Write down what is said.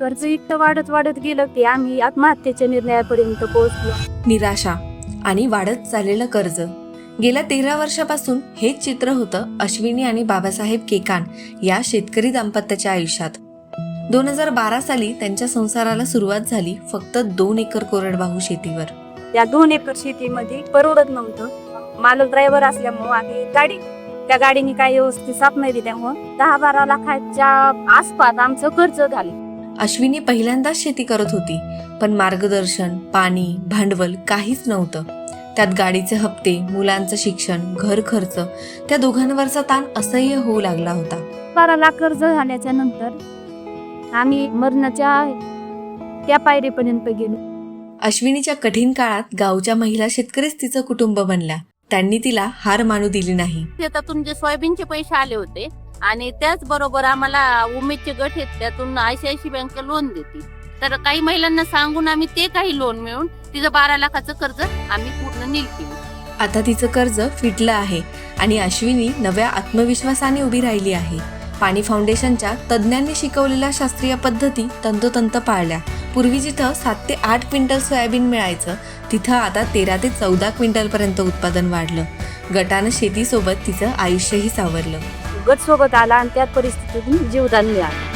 कर्ज इतकं वाढत वाढत गेलं की आम्ही आत्महत्येच्या निर्णयापर्यंत पोहोचलो. निराशा आणि वाढत चाललेलं कर्ज. गेल्या तेरा वर्षापासून हेच चित्र होतं अश्विनी आणि बाबासाहेब केकान या शेतकरी दाम्पत्याच्या आयुष्यात. दोन हजार बारा साली त्यांच्या संसाराला सुरुवात झाली फक्त दोन एकर कोरडवाहू शेतीवर. त्या दोन एकर शेतीमध्ये परवडत नव्हतं. मालक ड्रायव्हर असल्यामुळं आम्ही गाडी त्या गाडीने काही व्यवस्थित साफ नाही दिल्यामुळं दहा बारा लाखाच्या आसपास आमचं कर्ज झालं. अश्विनी पहिल्यांदाच शेती करत होती पण मार्गदर्शन पाणी भांडवल काहीच नव्हतं. त्यात गाडीचे हप्ते मुलांचं शिक्षण घर खर्च त्या दोघांवरचा ताण असह्य होऊ लागला होता. बारा लाख कर्ज झाल्याच्यानंतर आम्ही मरणाच्या त्या पायरीपर्यंत गेलो. अश्विनीच्या कठीण काळात गावच्या महिला शेतकरीच तिचं कुटुंब बनल्या. त्यांनी तिला हार मानू दिली नाही. शेतातून जे सोयाबीनचे पैसे आले होते आणि त्याचबरोबर आम्हाला उमेदचे गट आहेत त्यातून आयसीआयसी बँक लोन देते तर काही महिलांना सांगून आम्ही ते काही लोन मिळून तिचं बारा लाखाचं कर्ज आम्ही पूर्ण नील केलं आता तिचं कर्ज फिटलं आहे आणि अश्विनी नव्या आत्मविश्वासाने उभी राहिली आहे. पाणी फाउंडेशनच्या तज्ज्ञांनी शिकवलेल्या शास्त्रीय पद्धती तंतोतंत पाळल्या. पूर्वी जिथं सात ते आठ क्विंटल सोयाबीन मिळायचं तिथं आता तेरा ते चौदा क्विंटलपर्यंत उत्पादन वाढलं. गटानं शेतीसोबत तिचं आयुष्यही सावरलं. गट सोबत आला आणि त्या परिस्थितीतून जीवदान मिळालं.